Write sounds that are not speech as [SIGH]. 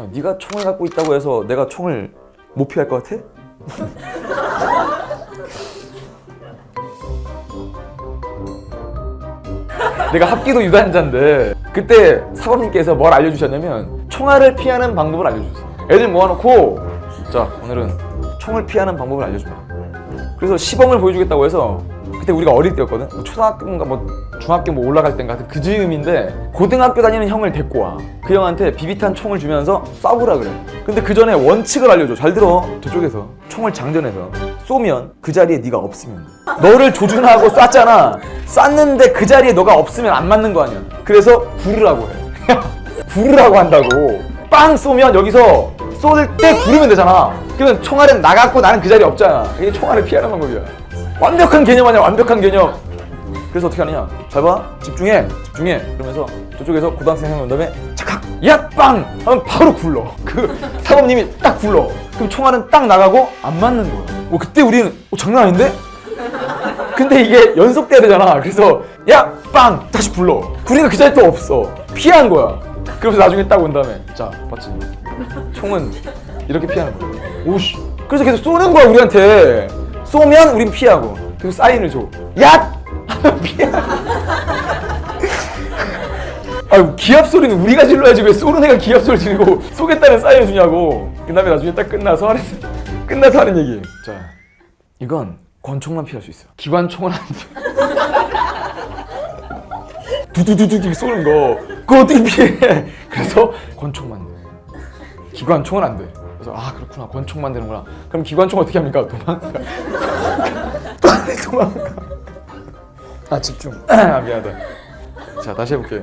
야, 네가 총을 갖고 있다고 해서 내가 총을 못 피할 것 같아? [LAUGHS] 내가 합기도 유단자인데 그때 사범님께서 뭘 알려주셨냐면 총알을 피하는 방법을 알려주셨어요. 애들 모아놓고 자 오늘은 총을 피하는 방법을 알려준다. 그래서 시범을 보여주겠다고 해서 그때 우리가 어릴 때였거든. 뭐 초등학교인가 뭐 중학교 뭐 올라갈 때인가 하여튼 그 즈음인데 고등학교 다니는 형을 데리고 와. 그 형한테 비비탄 총을 주면서 쏴보라 그래. 근데 그 전에 원칙을 알려줘. 잘 들어. 저쪽에서 총을 장전해서 쏘면 그 자리에 네가 없으면 돼. 너를 조준하고 쐈잖아. 쐈는데 그 자리에 너가 없으면 안 맞는 거 아니야. 그래서 구르라고 해. [LAUGHS] 구르라고 한다고. 빵 쏘면 여기서 쏠 때 구르면 되잖아. 그러면 총알은 나갔고 나는 그 자리에 없잖아. 이게 총알을 피하는 방법이야. 완벽한 개념 아니야, 완벽한 개념. 그래서 어떻게 하느냐? 잘 봐. 집중해. 집중해. 그러면서 저쪽에서 고등학생 온 다음에 착각! 야! 빵! 하면 바로 굴러. 그 [LAUGHS] 사범님이 딱 굴러. 그럼 총알은 딱 나가고 안 맞는 거야. 뭐 그때 우리는 어, 장난 아닌데? 근데 이게 연속돼야 되잖아. 그래서 야! 빵! 다시 불러. 우리는 그 자리에 또 없어. 피한 거야. 그러면서 나중에 딱 온 다음에 자, 봤지? 총은 이렇게 피하는 거야. 오씨. 그래서 계속 쏘는 거야, 우리한테. 쏘면 우린 피하고. 그리고 사인을 줘. 야! [LAUGHS] 피하고. [LAUGHS] 아유, 기합 소리는 우리가 질러야지 왜 쏘는 애가 기합 소리 지르고 쏘겠다는 사인을 주냐고. 그 다음에 나중에 딱 끝나서 하는, [LAUGHS] 끝나서 하는 얘기. 자, 이건 권총만 피할 수 있어. 기관총은 안 돼. 두두두두 이렇게 쏘는 거. 그거 어떻게 피해? 그래서 권총만 돼. 기관총은 안 돼. 그래서 아 그렇구나 권총 만드는구나. 그럼 기관총 어떻게 합니까? 도망가. [LAUGHS] 빨리 도망가. 아 집중. 아 미안하다. 자 다시 해볼게.